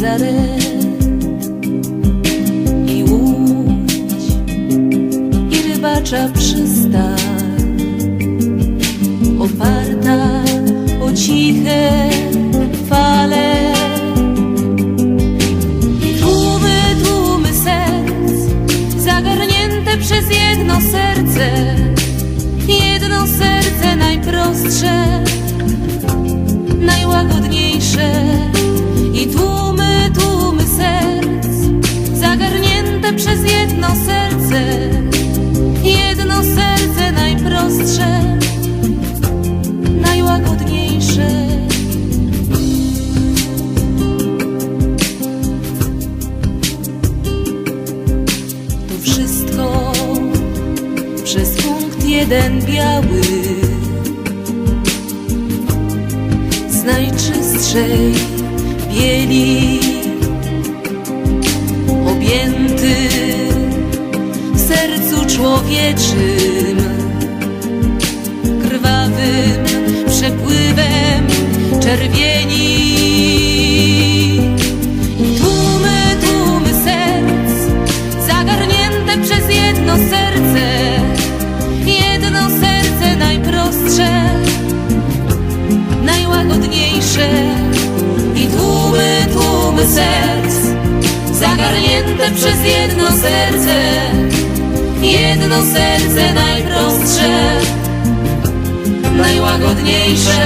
Nazaret i łódź i rybacza przystań oparta o ciche fale. Tłumy, tłumy serc zagarnięte przez jedno serce, jedno serce najprostsze, najłagodniejsze. Najprostsze, najłagodniejsze. To wszystko przez punkt jeden biały. Z najczystszej bieli. Objęty w sercu człowieczym przepływem czerwieni. Tłumy, tłumy serc zagarnięte przez jedno serce, jedno serce najprostsze, najłagodniejsze. I tłumy, tłumy serc zagarnięte przez jedno serce, jedno serce najprostsze, najłagodniejsze.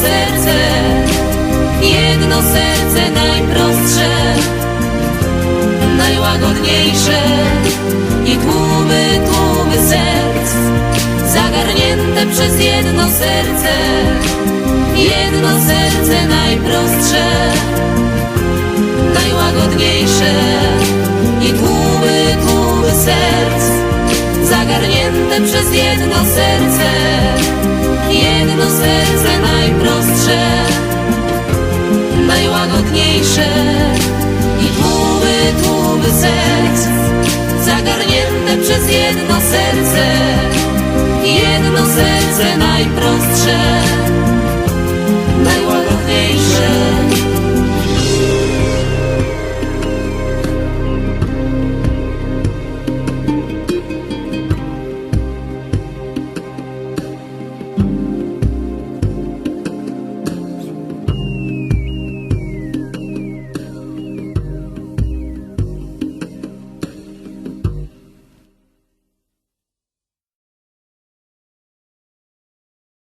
Serce, jedno serce najprostsze, najłagodniejsze. I tłumy, tłumy serc zagarnięte przez jedno serce, jedno serce najprostsze, najłagodniejsze. I tłumy, tłumy serc zagarnięte przez jedno serce, jedno serce najłagodniejsze i tłumy, tłumy serc, zagarnięte przez jedno serce, jedno serce najprostsze,